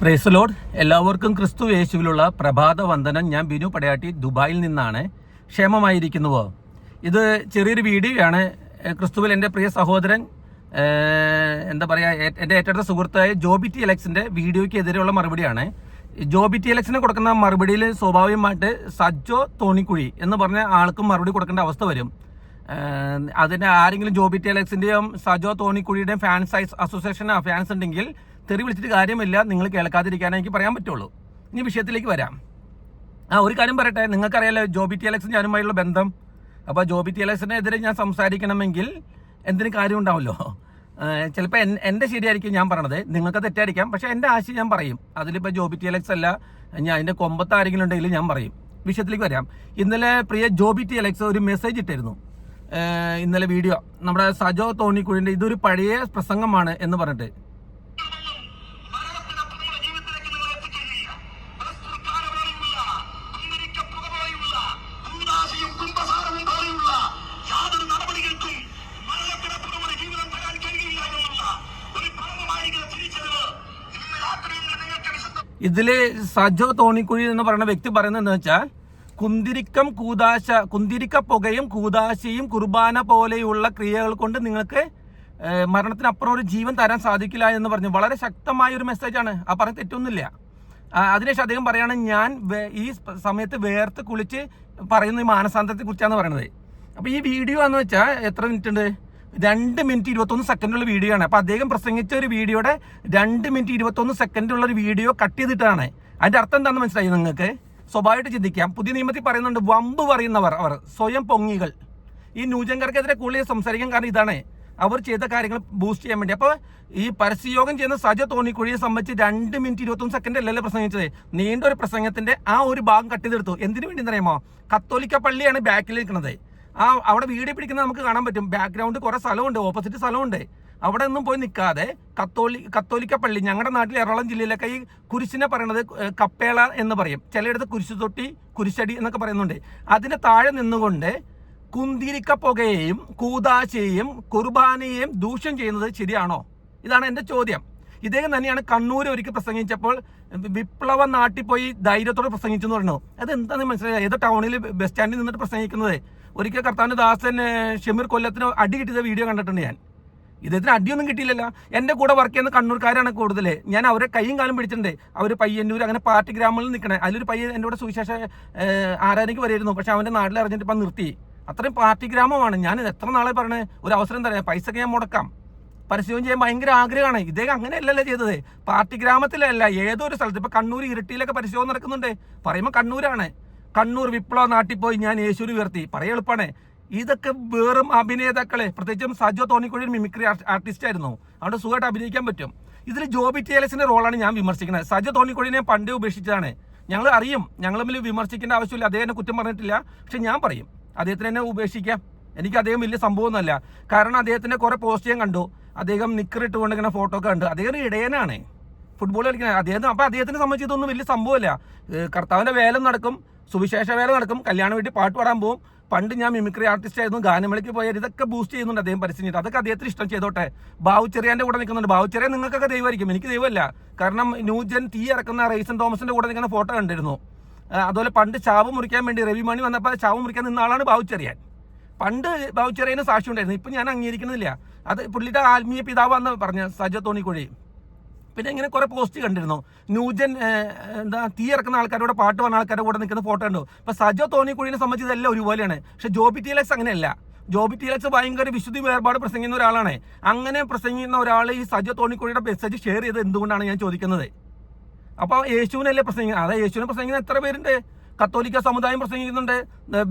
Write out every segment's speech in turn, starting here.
Praise load എല്ലാവർക്കും ക്രിസ്തു യേശുവിലുള്ള പ്രഭാത വന്ദനം. ഞാൻ ബിനു പടയാട്ടി ദുബായിൽ നിന്നാണ് ക്ഷേമമായിരിക്കുന്നുവോ ഇത് ചെറിയൊരു വീഡിയോയാണ്. ക്രിസ്തുവിൽ എന്റെ പ്രിയ സഹോദരൻ എന്താ പറയുക എന്റെ ഏറ്റെടുത്ത സുഹൃത്തായ ജോബി ടി എലക്സിന്റെ വീഡിയോയ്ക്ക് എതിരെയുള്ള മറുപടിയാണ്. ജോബി ടി എലക്സിന് കൊടുക്കുന്ന മറുപടിയിൽ സ്വാഭാവികമായിട്ട് സജ്ജോ തോണിക്കുഴി എന്ന് പറഞ്ഞ ആൾക്കും മറുപടി കൊടുക്കേണ്ട അവസ്ഥ വരും. അതിന് ആരെങ്കിലും ജോബി ടി എലക്സിന്റെയും സജോ തോണിക്കുഴിയുടെയും ഫാൻസ് അസോസിയേഷൻ ഫാൻസ് ഉണ്ടെങ്കിൽ തെറി വിളിച്ചിട്ട് കാര്യമില്ല. നിങ്ങൾ കേൾക്കാതിരിക്കാനേ എനിക്ക് പറയാൻ പറ്റുള്ളൂ. ഇനി വിഷയത്തിലേക്ക് വരാം. ആ ഒരു കാര്യം പറയട്ടെ. നിങ്ങൾക്കറിയാലോ ജോബി ടി അലക്സ് ഞാനുമായുള്ള ബന്ധം. അപ്പോൾ ജോബി ടി അലക്സിനെതിരെ ഞാൻ സംസാരിക്കണമെങ്കിൽ എന്തിനും കാര്യം ഉണ്ടാവുമല്ലോ? ചിലപ്പോൾ എന്റെ ശരിയായിരിക്കും ഞാൻ പറഞ്ഞത് നിങ്ങൾക്ക് തെറ്റായിരിക്കാം. പക്ഷേ എന്റെ ആശയം ഞാൻ പറയും. അതിലിപ്പോൾ ജോബി ടി അലക്സ് അല്ല ഞാൻ അതിന്റെ കൊമ്പത്ത് ആരെങ്കിലും ഉണ്ടെങ്കിൽ ഞാൻ പറയും. വിഷയത്തിലേക്ക് വരാം. ഇന്നലെ പ്രിയ ജോബി ടി അലക്സ് ഒരു മെസ്സേജ് ഇട്ടിരുന്നു. ഇന്നലെ വീഡിയോ. നമ്മുടെ സജോ തോണിക്കുഴിന്റെ ഇതൊരു പഴയ പ്രസംഗമാണ് എന്ന് പറഞ്ഞിട്ട്. ഇതിൽ സജോ തോണിക്കുഴി എന്ന് പറയുന്ന വ്യക്തി പറയുന്നത് എന്താ വെച്ചാൽ കുന്തിരിക്കം കൂതാശ കുന്തിരിക്ക പുകയും കൂതാശയും കുർബാന പോലെയുള്ള ക്രിയകൾ കൊണ്ട് നിങ്ങൾക്ക് മരണത്തിനപ്പുറം ഒരു ജീവൻ തരാൻ സാധിക്കില്ല എന്ന് പറഞ്ഞു. വളരെ ശക്തമായ ഒരു മെസ്സേജാണ് ആ പറഞ്ഞ തെറ്റൊന്നുമില്ല. അതിനുശേഷം അദ്ദേഹം പറയാണ് ഞാൻ ഈ സമയത്ത് വേർത്ത് കുളിച്ച് പറയുന്ന ഈ മാനസാന്തരത്തെ കുറിച്ചാണ് പറയുന്നത്. അപ്പോൾ ഈ വീഡിയോ എന്ന് വെച്ചാൽ എത്ര മിനിറ്റ് ഉണ്ട്? രണ്ട് മിനിറ്റ് ഇരുപത്തൊന്ന് സെക്കൻഡുള്ള വീഡിയോ ആണ്. അപ്പോൾ അദ്ദേഹം പ്രസംഗിച്ച ഒരു വീഡിയോയുടെ രണ്ട് മിനിറ്റ് ഇരുപത്തൊന്ന് സെക്കൻഡുള്ള ഒരു വീഡിയോ കട്ട് ചെയ്തിട്ടാണ്. അതിന്റെ അർത്ഥം എന്താണെന്ന് മനസ്സിലായി നിങ്ങൾക്ക്? സ്വഭാവമായിട്ട് ചിന്തിക്കാം. പുതിയ നിയമത്തിൽ പറയുന്നുണ്ട് വമ്പ് പറയുന്നവർ അവർ സ്വയം പൊങ്ങികൾ. ഈ ന്യൂജൻകാർക്കെതിരെ കൂടുതൽ സംസാരിക്കാൻ കാരണം ഇതാണ്. അവർ ചെയ്ത കാര്യങ്ങൾ ബൂസ്റ്റ് ചെയ്യാൻ വേണ്ടി. അപ്പോൾ ഈ പരസ്യയോഗം ചെയ്യുന്ന സജ തോന്നിക്കുഴിയെ സംബന്ധിച്ച് രണ്ട് മിനിറ്റ് ഇരുപത്തൊന്ന് സെക്കൻഡ് അല്ലല്ലോ പ്രസംഗിച്ചത്. നീണ്ട ഒരു പ്രസംഗത്തിന്റെ ആ ഒരു ഭാഗം കട്ട് ചെയ്തെടുത്തു. എന്തിനു വേണ്ടി എന്നറിയാമോ? കത്തോലിക്ക പള്ളിയാണ് ബാക്കിൽ നിൽക്കുന്നത്. ആ അവിടെ വീഡിയോ പിടിക്കുന്നത് നമുക്ക് കാണാൻ പറ്റും. ബാക്ക്ഗ്രൗണ്ട് കുറെ സ്ഥലമുണ്ട് ഓപ്പോസിറ്റ് സ്ഥലമുണ്ട്. അവിടെ ഒന്നും പോയി നിൽക്കാതെ കത്തോലി കത്തോലിക്ക പള്ളി ഞങ്ങളുടെ നാട്ടിൽ എറണാകുളം ജില്ലയിലൊക്കെ ഈ കുരിശിനെ പറയണത് കപ്പേള എന്ന് പറയും. ചിലയിടത്ത് കുരിശു തൊട്ടി കുരിശടി എന്നൊക്കെ പറയുന്നുണ്ട്. അതിന്റെ താഴെ നിന്നുകൊണ്ട് കുന്തിരിക്ക പുകയെയും കൂതാശയെയും കുർബാനയെയും ദൂഷ്യം ചെയ്യുന്നത് ശരിയാണോ? ഇതാണ് എന്റെ ചോദ്യം. ഇദ്ദേഹം തന്നെയാണ് കണ്ണൂർ ഒരിക്കൽ പ്രസംഗിച്ചപ്പോൾ വിപ്ലവ നാട്ടിൽ പോയി ധൈര്യത്തോടെ പ്രസംഗിച്ചെന്ന് പറഞ്ഞു. അത് എന്താണെന്ന് മനസ്സിലായി ഏത് ടൗണിൽ ബസ് സ്റ്റാൻഡിൽ നിന്നിട്ട് പ്രസംഗിക്കുന്നത്. ഒരിക്കൽ കർത്താവിന്റെ ദാസൻ ഷെമീർ കൊല്ലത്തിന് അടി കിട്ടിയ വീഡിയോ കണ്ടിട്ടുണ്ട് ഞാൻ. ഇദ്ദേഹത്തിന് അടിയൊന്നും കിട്ടിയില്ലല്ലോ. എന്റെ കൂടെ വർക്ക് ചെയ്യുന്ന കണ്ണൂർക്കാരാണ് കൂടുതൽ ഞാൻ അവരെ കൈയും കാലം പിടിച്ചിട്ടുണ്ട്. അവർ പയ്യന്നൂർ അങ്ങനെ പാർട്ടി ഗ്രാമങ്ങളിൽ നിൽക്കണേ. അതിലൊരു പയ്യൻ എന്റെ കൂടെ സുവിശേഷ ആരാധനയ്ക്ക് വരുമായിരുന്നു പക്ഷെ അവന്റെ നാട്ടിൽ അറിഞ്ഞിട്ട് ഇപ്പം നിർത്തി. അത്രയും പാർട്ടി ഗ്രാമമാണ്. ഞാൻ എത്ര നാളെ പറഞ്ഞ് ഒരു അവസരം തരാം. പൈസക്ക് ഞാൻ മുടക്കാം. പരസ്യവും ചെയ്യാൻ ഭയങ്കര ആഗ്രഹമാണ്. ഇദ്ദേഹം അങ്ങനെയല്ലല്ലോ ചെയ്തത്. പാർട്ടി ഗ്രാമത്തിലല്ല ഏതൊരു സ്ഥലത്ത്. ഇപ്പൊ കണ്ണൂർ ഇരട്ടിയിലൊക്കെ പരിശോധന നടക്കുന്നുണ്ട്. പറയുമ്പോൾ കണ്ണൂരാണ്. കണ്ണൂർ വിപ്ലവ നാട്ടിൽ പോയി ഞാൻ യേശുരി ഉയർത്തി. പറയ എളുപ്പമാണ് ഇതൊക്കെ വെറും അഭിനേതാക്കളെ. പ്രത്യേകിച്ചും സജോ തോന്നിക്കുഴി മിമിക്രി ആർട്ടിസ്റ്റ് ആയിരുന്നു. അവിടെ സുഖമായിട്ട് അഭിനയിക്കാൻ പറ്റും. ഇതിൽ ജോബി ടിയലസിന്റെ റോളാണ് ഞാൻ വിമർശിക്കുന്നത്. സജോ തോന്നിക്കുഴിനെ പണ്ടേ ഉപേക്ഷിച്ചതാണ്. ഞങ്ങൾ അറിയും. ഞങ്ങൾ തമ്മിൽ വിമർശിക്കേണ്ട ആവശ്യമില്ല. അദ്ദേഹം കുറ്റം പറഞ്ഞിട്ടില്ല. പക്ഷെ ഞാൻ പറയും. അദ്ദേഹത്തിന് എന്നെ ഉപേക്ഷിക്കാം. എനിക്ക് അദ്ദേഹം വലിയ സംഭവമൊന്നുമല്ല. കാരണം അദ്ദേഹത്തിന്റെ കുറെ പോസ്റ്റ് ഞാൻ കണ്ടു. അദ്ദേഹം നിക്കറിട്ട് കൊണ്ടിങ്ങനെ ഫോട്ടോ ഒക്കെ കണ്ടു. അദ്ദേഹം ഇടയനാണ്. ഫുട്ബോൾ കളിക്കുന്നത് അദ്ദേഹം അപ്പൊ അദ്ദേഹത്തിനെ സംബന്ധിച്ച് വലിയ സംഭവമല്ല. കർത്താവിന്റെ വേലം നടക്കും. സുവിശേഷ വേല നടക്കും. കല്യാണ വീട്ടിൽ പാട്ട് പാടാൻ പോകും പണ്ട് ഞാൻ മിമിക്രി ആർട്ടിസ്റ്റ് ആയിരുന്നു. ഗാനമേളയ്ക്ക് പോയാൽ ഇതൊക്കെ ബൂസ്റ്റ് ചെയ്യുന്നുണ്ട് അദ്ദേഹം പരിസ്ഥിതി അതൊക്കെ അദ്ദേഹത്തിന് ഇഷ്ടം ചെയ്തോട്ടെ. ബാബു കൂടെ നിൽക്കുന്നുണ്ട്. ബാവുച്ചെറിയ നിങ്ങൾക്കൊക്കെ ദൈവമായിരിക്കും. എനിക്ക് ദൈവമല്ല. കാരണം ന്യൂജൻ തീ ഇറക്കുന്ന റൈസൻ തോമസിന്റെ കൂടെ നിൽക്കുന്ന ഫോട്ടോ കണ്ടിരുന്നു. അതുപോലെ പണ്ട് ചാവ് മുറിക്കാൻ വേണ്ടി രവി മണി വന്നപ്പോൾ ചാവ് മുറിക്കാൻ നിന്ന ആളാണ് ബാവുച്ചെറിയാൻ. പണ്ട് ബാബു ചെറിയന് സാക്ഷി ഉണ്ടായിരുന്നു ഇപ്പം ഞാൻ അംഗീകരിക്കുന്നില്ല അത് പുള്ളിയുടെ ആത്മീയ പിതാവാന്ന് പറഞ്ഞ സജ തോണിക്കുഴി. പിന്നെ ഇങ്ങനെ കുറെ പോസ്റ്റ് കണ്ടിരുന്നു. ന്യൂജൻ എന്താ തീ ഇറക്കുന്ന ആൾക്കാരോട് പാട്ട് പറഞ്ഞ ആൾക്കാരുടെ കൂടെ നിൽക്കുന്ന ഫോട്ടോ ഉണ്ടോ ഇപ്പൊ സജോ തോന്നിക്കുഴിനെ സംബന്ധിച്ച് ഇതെല്ലാം ഒരുപോലെയാണ്. പക്ഷെ ജോബി ടീലക്സ് അങ്ങനെയല്ല. ജോബി ടീലക്സ് ഭയങ്കര വിശുദ്ധി വേർപാട് പ്രസംഗിക്കുന്ന ഒരാളാണ്. അങ്ങനെ പ്രസംഗിക്കുന്ന ഒരാൾ ഈ സജോ തോണിക്കുഴിയുടെ മെസ്സേജ് ഷെയർ ചെയ്ത് എന്തുകൊണ്ടാണ് ഞാൻ ചോദിക്കുന്നത്? അപ്പോൾ യേശുവിനല്ലേ പ്രസംഗിക്കുന്നത് അതെ യേശുവിനെ പ്രസംഗിക്കുന്ന എത്ര പേരുണ്ട്? കത്തോലിക്ക സമുദായം പ്രസംഗിക്കുന്നുണ്ട്.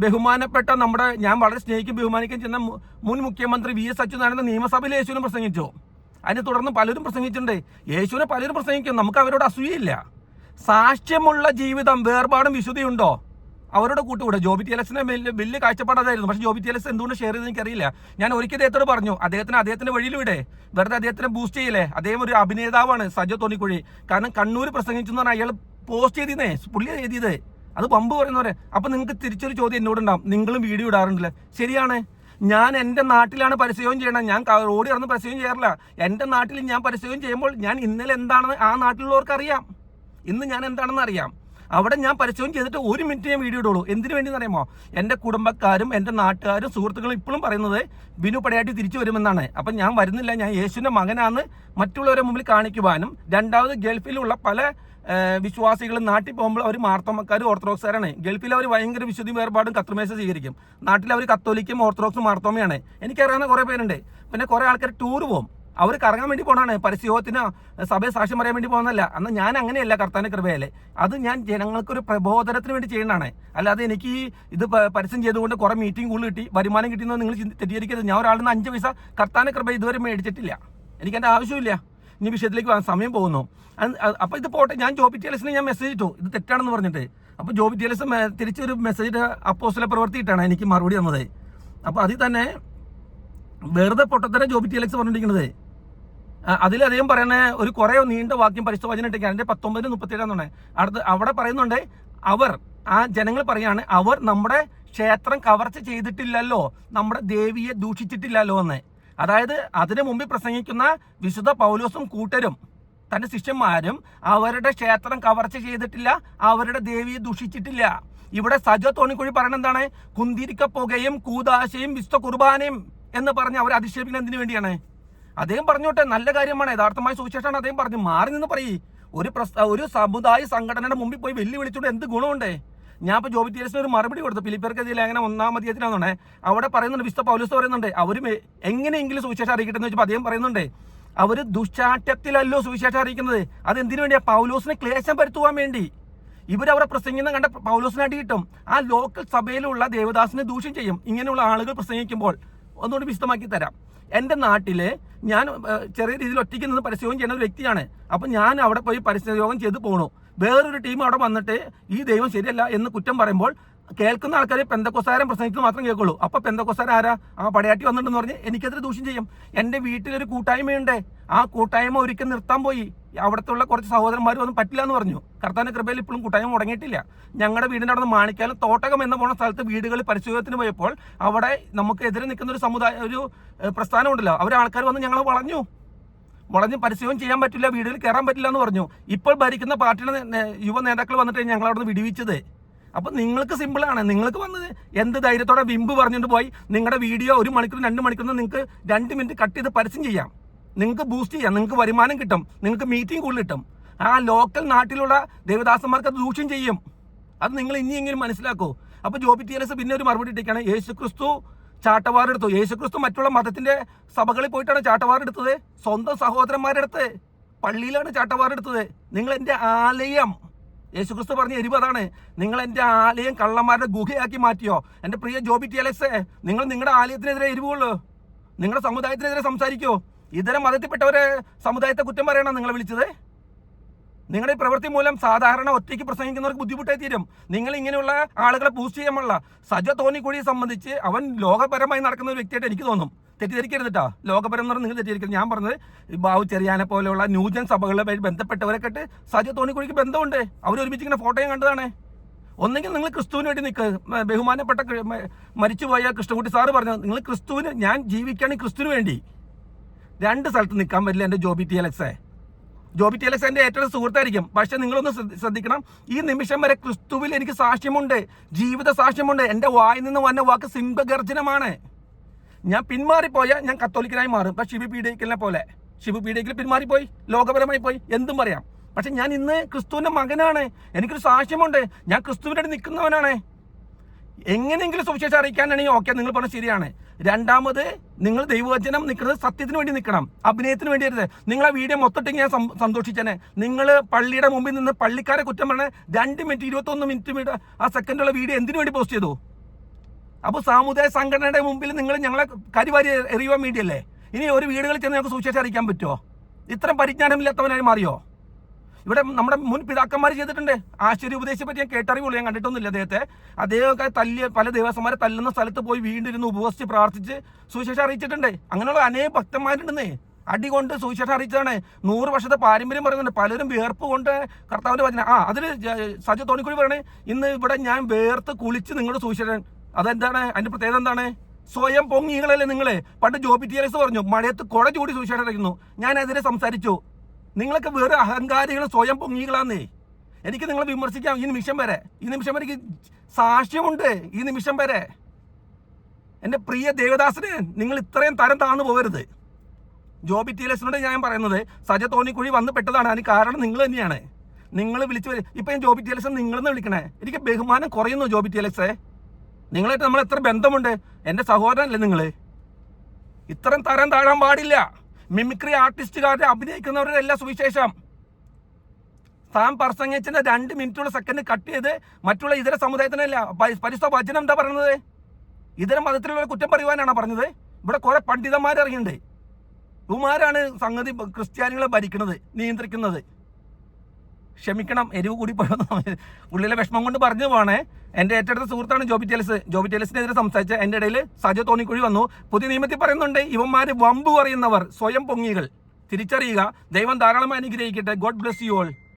ബഹുമാനപ്പെട്ട നമ്മുടെ ഞാൻ വളരെ സ്നേഹിക്കും ബഹുമാനിക്കുകയും ചെയ്യുന്ന മുൻ മുഖ്യമന്ത്രി വി എസ് അച്യുതാനന്ദ നിയമസഭയിൽ യേശുവിനെ പ്രസംഗിച്ചു. അതിനെ തുടർന്ന് പലരും പ്രസംഗിച്ചിട്ടുണ്ട്. യേശുവിനെ പലരും പ്രസംഗിക്കും. നമുക്ക് അവരോട് അസൂയയില്ല. സാക്ഷ്യമുള്ള ജീവിതം വേർപാടും വിശുദ്ധിയുണ്ടോ? അവരുടെ കൂട്ടുകൂടെ. ജോബി ടിയലക്സിനെ വലിയ കാഴ്ചപ്പാട് അതായിരുന്നു. പക്ഷെ ജോബി ടിയലക്സ് എന്തുകൊണ്ട് ഷെയർ ചെയ്തെന്ന് എനിക്കറിയില്ല. ഞാൻ ഒരിക്കൽ അദ്ദേഹത്തോട് പറഞ്ഞു അദ്ദേഹത്തിന് അദ്ദേഹത്തിന്റെ വഴിയിലൂടെ വെറുതെ അദ്ദേഹത്തിനെ ബൂസ്റ്റ് ചെയ്യില്ലേ? അദ്ദേഹം ഒരു അഭിനേതാവാണ് സജോ തോന്നിക്കുഴി. കാരണം കണ്ണൂർ പ്രസംഗിച്ചു എന്ന് പറഞ്ഞാൽ അയാൾ പോസ്റ്റ് ചെയ്തിരുന്നേ പുള്ളി എഴുതിയത്. അത് പമ്പ് പറയുന്നവരെ. അപ്പൊ നിങ്ങൾക്ക് തിരിച്ചൊരു ചോദ്യം എന്നോടുണ്ടാവും നിങ്ങളും വീഡിയോ ഇടാറുണ്ടല്ലേ? ശരിയാണ്. ഞാൻ എന്റെ നാട്ടിലാണ് പരസ്യവും ചെയ്യണം ഞാൻ റോഡ് ഇറന്ന് പരസ്യവും ചെയ്യാറില്ല. എന്റെ നാട്ടിൽ ഞാൻ പരസ്യവും ചെയ്യുമ്പോൾ ഞാൻ ഇന്നലെ എന്താണെന്ന് ആ നാട്ടിലുള്ളവർക്ക് അറിയാം. ഇന്ന് ഞാൻ എന്താണെന്ന് അറിയാം. അവിടെ ഞാൻ പരസ്യവും ചെയ്തിട്ട് ഒരു മിനിറ്റ് ഞാൻ വീഡിയോ ഇടുള്ളൂ. എന്തിനു വേണ്ടി അറിയാമോ? എന്റെ കുടുംബക്കാരും എന്റെ നാട്ടുകാരും സുഹൃത്തുക്കളും ഇപ്പോഴും പറയുന്നത് ബിനു പടയാട്ടി തിരിച്ചു വരുമെന്നാണ്. അപ്പം ഞാൻ വരുന്നില്ല. ഞാൻ യേശുവിന്റെ മകനാന്ന് മറ്റുള്ളവരെ മുമ്പിൽ കാണിക്കുവാനും രണ്ടാമത് ഗൾഫിലുള്ള പല ഏഹ്, വിശ്വാസികളും നാട്ടിൽ പോകുമ്പോൾ അവർ മാർത്തോമക്കാരും ഓർത്തഡോക്സുകാരാണ്. ഗൾഫിൽ അവർ ഭയങ്കര വിശുദ്ധി വേർപാടും കത്രിമേശ സ്വീകരിക്കും. നാട്ടിൽ അവർ കത്തോലിക്കും ഓർത്തഡോക്സും മാർത്തോമയാണ് എനിക്കറിയാവുന്ന കുറേ പേരുണ്ട്. പിന്നെ കുറേ ആൾക്കാർ ടൂർ പോകും അവർ കറങ്ങാൻ വേണ്ടി പോകണാണ് പരസ്യോഹത്തിനോ സഭയെ സാക്ഷ്യം പറയാൻ വേണ്ടി പോകുന്നതല്ല അന്ന് ഞാൻ അങ്ങനെയല്ല കർത്താന്റെ കൃപയല്ലേ അത് ഞാൻ ജനങ്ങൾക്കൊരു പ്രബോധനത്തിന് വേണ്ടി ചെയ്യുന്നതാണ് അല്ലാതെ എനിക്ക് ഇത് പരസ്യം ചെയ്തുകൊണ്ട് കുറേ മീറ്റിംഗ് കൂടുതൽ കിട്ടി വരുമാനം കിട്ടിയെന്ന് നിങ്ങൾ തെറ്റിദ്ധരിക്കരുത്. ഞാൻ ഒരാളിൽ നിന്ന് അഞ്ച് പൈസ കർത്താന്റെ കൃപ ഇതുവരെ മേടിച്ചിട്ടില്ല. എനിക്ക് എന്റെ ആവശ്യമില്ല ഇനി വിഷയത്തിലേക്ക് വരാൻ സമയം പോകുന്നു. അ- അ- അപ്പൊ ഇത് പോട്ടെ ഞാൻ ജോബി ടിയലസിന് ഞാൻ മെസ്സേജ് ഇട്ടു. ഇത് തെറ്റാണെന്ന് പറഞ്ഞിട്ട്. അപ്പൊ ജോബി ടിയലസ് തിരിച്ചൊരു മെസ്സേജ് അപ്പോസിലെ പ്രവർത്തിയിട്ടാണ് എനിക്ക് മറുപടി തന്നത്. അപ്പൊ അതിൽ തന്നെ വെറുതെ പൊട്ടത്തരം ജോബി ടിയലക്സ് പറഞ്ഞിരിക്കുന്നത്. അതിൽ അദ്ദേഹം പറയുന്ന ഒരു കുറെ നീണ്ട വാക്യം പരിശുദ്ധ വചനം ഇട്ടേക്കാണ് അതിന്റെ പത്തൊമ്പതിന് മുപ്പത്തേഴാന്നാണ് അടുത്ത് അവിടെ പറയുന്നുണ്ട് അവർ ആ ജനങ്ങൾ പറയാണ് അവർ നമ്മുടെ ക്ഷേത്രം കവർച്ച ചെയ്തിട്ടില്ലല്ലോ നമ്മുടെ ദേവിയെ ദൂഷിച്ചിട്ടില്ലല്ലോ എന്ന്. അതായത് അതിനു മുമ്പിൽ പ്രസംഗിക്കുന്ന വിശുദ്ധ പൗലോസും കൂട്ടരും തന്റെ ശിഷ്യന്മാരും അവരുടെ ക്ഷേത്രം കവർച്ച ചെയ്തിട്ടില്ല അവരുടെ ദേവിയെ ദുഷിച്ചിട്ടില്ല. ഇവിടെ സജോ തോണിക്കുഴി പറയുന്നത് എന്താണ്? കുന്തിരിക്ക പുകയും കൂതാശയും വിശുദ്ധ കുർബാനയും എന്ന് പറഞ്ഞ് അവർ അധിക്ഷേപിക്കുന്നത് എന്തിനു വേണ്ടിയാണ്? അദ്ദേഹം പറഞ്ഞോട്ടെ നല്ല കാര്യമാണ്. യഥാർത്ഥമായ സുവിശേഷമാണ് അദ്ദേഹം പറഞ്ഞു മാറി നിന്ന് പറയും. ഒരു ഒരു സമുദായ സംഘടനയുടെ മുമ്പിൽ പോയി വെല്ലുവിളിച്ചോണ്ട് എന്ത് ഗുണമുണ്ട്? ഞാൻ ഇപ്പോൾ ജോബി തീരസിന് ഒരു മറുപടി കൊടുത്തു. ഫിലിപ്പർക്കെതിരെ അങ്ങനെ ഒന്നാം അധ്യായത്തിലാണെന്നുണ്ടേ അവിടെ പറയുന്നുണ്ട് വിശുദ്ധ പൗലോസ് പറയുന്നുണ്ട്. അവരും എങ്ങനെയെങ്കിലും സുവിശേഷം അറിയിക്കട്ടെ എന്ന് വെച്ചപ്പോൾ അദ്ദേഹം പറയുന്നുണ്ട് അവർ ദുഷ്ചാട്ടത്തിലല്ലോ സുവിശേഷം അറിയിക്കുന്നത്. അത് എന്തിനു വേണ്ടിയാ? പൗലോസിനെ ക്ലേശം വരുത്തുവാൻ വേണ്ടി. ഇവരവരെ പ്രസംഗിക്കുന്ന കണ്ട പൗലോസിനെ അടി കിട്ടും. ആ ലോക്കൽ സഭയിലുള്ള ദേവദാസിനെ ദൂഷ്യം ചെയ്യും. ഇങ്ങനെയുള്ള ആളുകൾ പ്രസംഗിക്കുമ്പോൾ ഒന്നുകൂടി വിശദമാക്കി തരാം. എന്റെ നാട്ടിൽ ഞാൻ ചെറിയ രീതിയിൽ ഒറ്റയ്ക്ക് നിന്ന് പരസ്യയോഗം ചെയ്യുന്ന ഒരു വ്യക്തിയാണ്. അപ്പം ഞാൻ അവിടെ പോയി പരസ്യയോഗം ചെയ്ത് പോണു. വേറൊരു ടീം അവിടെ വന്നിട്ട് ഈ ദൈവം ശരിയല്ല എന്ന് കുറ്റം പറയുമ്പോൾ കേൾക്കുന്ന ആൾക്കാർ പെന്തക്കൊസാരം പ്രസംഗിക്കുന്നത് മാത്രം കേൾക്കുള്ളൂ. അപ്പൊ പെന്തക്കൊസാരം ആരാ? ആ പടയാട്ടി വന്നിട്ടുണ്ടെന്ന് പറഞ്ഞ് എനിക്കെതിരെ ദൂഷ്യം ചെയ്യും. എന്റെ വീട്ടിലൊരു കൂട്ടായ്മയുണ്ട്. ആ കൂട്ടായ്മ ഒരിക്കൽ നിർത്താൻ പോയി. അവിടത്തുള്ള കുറച്ച് സഹോദരന്മാർ ഒന്നും പറ്റില്ല എന്ന് പറഞ്ഞു. കർത്താന്റെ കൃപയിൽ ഇപ്പോഴും കൂട്ടായ്മ മുടങ്ങിയിട്ടില്ല. ഞങ്ങളുടെ വീടിന്റെ അവിടെ നിന്ന് മാണിക്കാലം തോട്ടകം എന്ന് പോണ സ്ഥലത്ത് വീടുകളിൽ പരിശോധനത്തിന് പോയപ്പോൾ അവിടെ നമുക്ക് എതിരെ നിൽക്കുന്ന ഒരു സമുദായ ഒരു ഏഹ്, പ്രസ്ഥാനം ഉണ്ടല്ലോ. അവർ ആൾക്കാർ വന്ന് ഞങ്ങളെ വളഞ്ഞു. വളഞ്ഞ് പരസ്യവും ചെയ്യാൻ പറ്റില്ല വീടുകളിൽ കയറാൻ പറ്റില്ല എന്ന് പറഞ്ഞു. ഇപ്പോൾ ഭരിക്കുന്ന പാർട്ടിയുടെ യുവ നേതാക്കൾ വന്നിട്ട് ഞങ്ങൾ അവിടെ നിന്ന് വിടിവിച്ചത്. അപ്പൊ നിങ്ങൾക്ക് സിമ്പിളാണ് നിങ്ങൾക്ക് വന്ന് എന്ത് ധൈര്യത്തോടെ വിമ്പ് പറഞ്ഞുകൊണ്ട് പോയി നിങ്ങളുടെ വീഡിയോ ഒരു മണിക്കൂർ രണ്ട് മണിക്കൂർ നിങ്ങൾക്ക് രണ്ട് മിനിറ്റ് കട്ട് ചെയ്ത് പരസ്യം ചെയ്യാം. നിങ്ങൾക്ക് ബൂസ്റ്റ് ചെയ്യാം. നിങ്ങൾക്ക് വരുമാനം കിട്ടും. നിങ്ങൾക്ക് മീറ്റിംഗ് കൂടുതൽ കിട്ടും. ആ ലോക്കൽ നാട്ടിലുള്ള ദേവദാസന്മാർക്ക് അത് ദൂഷ്യം ചെയ്യും. അത് നിങ്ങൾ ഇനിയെങ്കിലും മനസ്സിലാക്കൂ. അപ്പോൾ ജോബി ടി എൽ എസ് പിന്നെ ഒരു മറുപടി ഇട്ടേക്കാണ് യേശു ക്രിസ്തു ചാട്ടവാറെടുത്തു യേശുക്രിസ്തു മറ്റുള്ള മതത്തിന്റെ സഭകളിൽ പോയിട്ടാണ് ചാട്ടവാറെടുത്തത് സ്വന്തം സഹോദരന്മാരെടുത്ത് പള്ളിയിലാണ് ചാട്ടവാറെടുത്തത് നിങ്ങൾ എന്റെ ആലയം യേശുക്രിസ്തു പറഞ്ഞ എരിവതാണ്. നിങ്ങൾ എന്റെ ആലയം കള്ളന്മാരുടെ ഗുഹയാക്കി മാറ്റിയോ. എന്റെ പ്രിയ ജോബി ടി അലക്സേ നിങ്ങൾ നിങ്ങളുടെ ആലയത്തിനെതിരെ എരിവുള്ളൂ. നിങ്ങളുടെ സമുദായത്തിനെതിരെ സംസാരിക്കോ. ഇതര മതത്തിൽപ്പെട്ടവരെ സമുദായത്തെ കുറ്റം പറയണം നിങ്ങളെ വിളിച്ചത്? നിങ്ങളുടെ ഈ പ്രവൃത്തി മൂലം സാധാരണ ഒറ്റയ്ക്ക് പ്രസംഗിക്കുന്നവർക്ക് ബുദ്ധിമുട്ടായി തീരും. നിങ്ങൾ ഇങ്ങനെയുള്ള ആളുകളെ ബൂസ്റ്റ് ചെയ്യാമുള്ള സജ തോന്നിക്കുഴിയെ സംബന്ധിച്ച് അവൻ ലോകപരമായി നടക്കുന്ന ഒരു വ്യക്തിയായിട്ട് എനിക്ക് തോന്നും. തെറ്റിദ്ധരിക്കരുത് കേട്ടോ ലോകപരം എന്ന് പറഞ്ഞാൽ നിങ്ങൾ തെറ്റിദ്ധരിക്കരുത്. ഞാൻ പറഞ്ഞത് ബാബു ചെറിയാനെ പോലെയുള്ള ന്യൂജൻ സഭകളുമായി ബന്ധപ്പെട്ടവരൊക്കെ സജ തോന്നിക്കുഴിക്ക് ബന്ധമുണ്ട്. അവർ ഒരുമിച്ച് ഇങ്ങനെ ഫോട്ടോയും കണ്ടതാണ്. ഒന്നെങ്കിൽ നിങ്ങൾ ക്രിസ്തുവിന് വേണ്ടി നിൽക്കുക ബഹുമാനപ്പെട്ട മരിച്ചുപോയ കൃഷ്ണകുട്ടി സാറ് പറഞ്ഞു നിങ്ങൾ ക്രിസ്തുവിന് ഞാൻ ജീവിക്കുകയാണെങ്കിൽ ക്രിസ്തുവിന് വേണ്ടി. രണ്ട് സ്ഥലത്ത് നിൽക്കാൻ പറ്റില്ല എന്റെ ജോബി ടി എലക്സേ ജോബി ടി എന്റെ ഏറ്റവും സുഹൃത്തായിരിക്കും. പക്ഷെ നിങ്ങളൊന്ന് ശ്രദ്ധ- ശ്രദ്ധിക്കണം. ഈ നിമിഷം വരെ ക്രിസ്തുവിൽ എനിക്ക് സാക്ഷ്യമുണ്ട്. ജീവിത സാക്ഷ്യമുണ്ട്. എന്റെ വായിൽ നിന്ന് വന്ന വാക്ക് സിംഹഗർജനമാണ്. ഞാൻ പിന്മാറിപ്പോയാൽ ഞാൻ കത്തോലിക്കനായി മാറും. ഇപ്പം ശിവ പീഡിക്കലിനെ പോലെ. ശിവ പീഡിക്കൽ പിന്മാറിപ്പോയി. ലോകപരമായി പോയി. എന്തും പറയാം. പക്ഷെ ഞാൻ ഇന്ന് ക്രിസ്തുവിന്റെ മകനാണ്. എനിക്കൊരു സാക്ഷ്യമുണ്ട്. ഞാൻ ക്രിസ്തുവിന്റെ നിൽക്കുന്നവനാണ്. എങ്ങനെയെങ്കിലും സുവിശേഷം അറിയിക്കാനാണെങ്കിൽ ഓക്കെ നിങ്ങൾ പറഞ്ഞ ശരിയാണ്. രണ്ടാമത് നിങ്ങൾ ദൈവവചനം നിൽക്കുന്നത് സത്യത്തിന് വേണ്ടി നിൽക്കണം. അഭിനയത്തിന് വേണ്ടി വരുത് നിങ്ങൾ ആ വീഡിയോ മൊത്തത്തിൽ ഞാൻ സന്തോഷിച്ചേനെ. നിങ്ങൾ പള്ളിയുടെ മുമ്പിൽ നിന്ന് പള്ളിക്കാരെ കുറ്റം പറഞ്ഞ രണ്ട് മിനിറ്റ് ഇരുപത്തൊന്ന് മിനിറ്റ് ആ സെക്കൻഡുള്ള വീഡിയോ എന്തിനു വേണ്ടി പോസ്റ്റ് ചെയ്തു? അപ്പോൾ സാമുദായ സംഘടനയുടെ മുമ്പിൽ നിങ്ങൾ ഞങ്ങളെ കരിവാരി എറിയുവാൻ വേണ്ടിയല്ലേ? ഇനി ഒരു വീടുകളിൽ ചെന്ന് ഞങ്ങൾക്ക് സുവിശേഷം അറിയിക്കാൻ പറ്റുമോ ഇത്രയും പരിജ്ഞാനമില്ലാത്തവനായി മാറിയോ? ഇവിടെ നമ്മുടെ മുൻ പിതാക്കന്മാർ ചെയ്തിട്ടുണ്ട്. ആശ്ചര്യ ഉപദേശിയെ പറ്റി ഞാൻ കേട്ടറിവുള്ളൂ. ഞാൻ കണ്ടിട്ടൊന്നുമില്ല അദ്ദേഹത്തെ. അദ്ദേഹമൊക്കെ തല്ലിയ പല ദേവസ്വന്മാരെ തല്ലുന്ന സ്ഥലത്ത് പോയി വീണ്ടും ഇരുന്ന് ഉപവസിച്ച് പ്രാർത്ഥിച്ച് സുവിശേഷം അറിയിച്ചിട്ടുണ്ട്. അങ്ങനെയുള്ള അനേക ഭക്തന്മാരുണ്ടെന്നേ. അടി കൊണ്ട് സുവിശേഷം അറിയിച്ചതാണ്. നൂറ് വർഷത്തെ പാരമ്പര്യം പറയുന്നുണ്ട്. പലരും വേർപ്പ് കൊണ്ട് കർത്താവിന്റെ വചന. ആ അതിൽ സജ തോണിക്കുഴി പറയണേ. ഇന്ന് ഇവിടെ ഞാൻ വേർത്ത് കുളിച്ച് നിങ്ങളുടെ സുവിശേഷൻ അതെന്താണ്? അതിന്റെ പ്രത്യേകത എന്താണ്? സ്വയം പൊങ്ങികളല്ലേ നിങ്ങളെ? പണ്ട് ജോബി പറഞ്ഞു മഴയത്ത് കുട ചൂടി സുവിശേഷം അറിയിക്കുന്നു ഞാൻ അതിനെ സംസാരിച്ചു. നിങ്ങളൊക്കെ വേറെ അഹങ്കാരികൾ സ്വയം പൊങ്ങികളാന്നേ. എനിക്ക് നിങ്ങളെ വിമർശിക്കാം. ഈ നിമിഷം വരെ. ഈ നിമിഷം വരെ എനിക്ക് സാക്ഷ്യമുണ്ട്. ഈ നിമിഷം വരെ. എന്റെ പ്രിയ ദേവദാസിനെ നിങ്ങൾ ഇത്രയും തരം താന്നു പോകരുത്. ജോബി ടീലേഴ്സിനോട് ഞാൻ പറയുന്നത് സജ തോന്നിക്കുഴി വന്ന് പെട്ടതാണ്. അതിന് കാരണം നിങ്ങൾ തന്നെയാണ്. നിങ്ങൾ വിളിച്ചു വരും ഇപ്പം ഞാൻ ജോബി ടീലേഴ്സ് നിങ്ങളെന്ന് വിളിക്കണേ. എനിക്ക് ബഹുമാനം കുറയുന്നു ജോബി ടീലേഴ്സേ നിങ്ങളായിട്ട് നമ്മൾ എത്ര ബന്ധമുണ്ട്? എന്റെ സഹോദരനല്ലേ നിങ്ങൾ ഇത്രയും തരം താഴാൻ പാടില്ല. മിമിക്രി ആർട്ടിസ്റ്റുകാരെ അഭിനയിക്കുന്നവരുടെ എല്ലാ സുവിശേഷം. താൻ പ്രസംഗിച്ചിന്റെ രണ്ട് മിനിറ്റുള്ള സെക്കൻഡ് കട്ട് ചെയ്ത് മറ്റുള്ള ഇതര സമുദായത്തിനല്ല. പരിസ്ഥ വചനം എന്താ പറയുന്നത്? ഇതര മതത്തിലുള്ള കുറ്റം പറയുവാനാണോ പറഞ്ഞത്? ഇവിടെ കുറെ പണ്ഡിതന്മാരിറങ്ങിയിട്ടുണ്ട് ഇവമാരാണ് സംഗതി ക്രിസ്ത്യാനികളെ ഭരിക്കുന്നത് നിയന്ത്രിക്കുന്നത്. ക്ഷമിക്കണം എരിവ് കൂടി പോയെന്ന് ഉള്ളിലെ വിഷമം കൊണ്ട് പറഞ്ഞു പോണേ എന്റെ ഏറ്റെടുത്ത സുഹൃത്താണ് ജോബി ടേലസ്. ജോബി ടെലസിനെതിരെ സംസാരിച്ച എന്റെ ഇടയിൽ സജ തോന്നിക്കുഴി വന്നു. പുതിയ നിയമത്തിൽ പറയുന്നുണ്ട് ഇവന്മാർ വമ്പ് പറയുന്നവർ സ്വയം പൊങ്ങികൾ. തിരിച്ചറിയുക ദൈവം ധാരാളമായി അനുഗ്രഹിക്കട്ടെ. God bless you all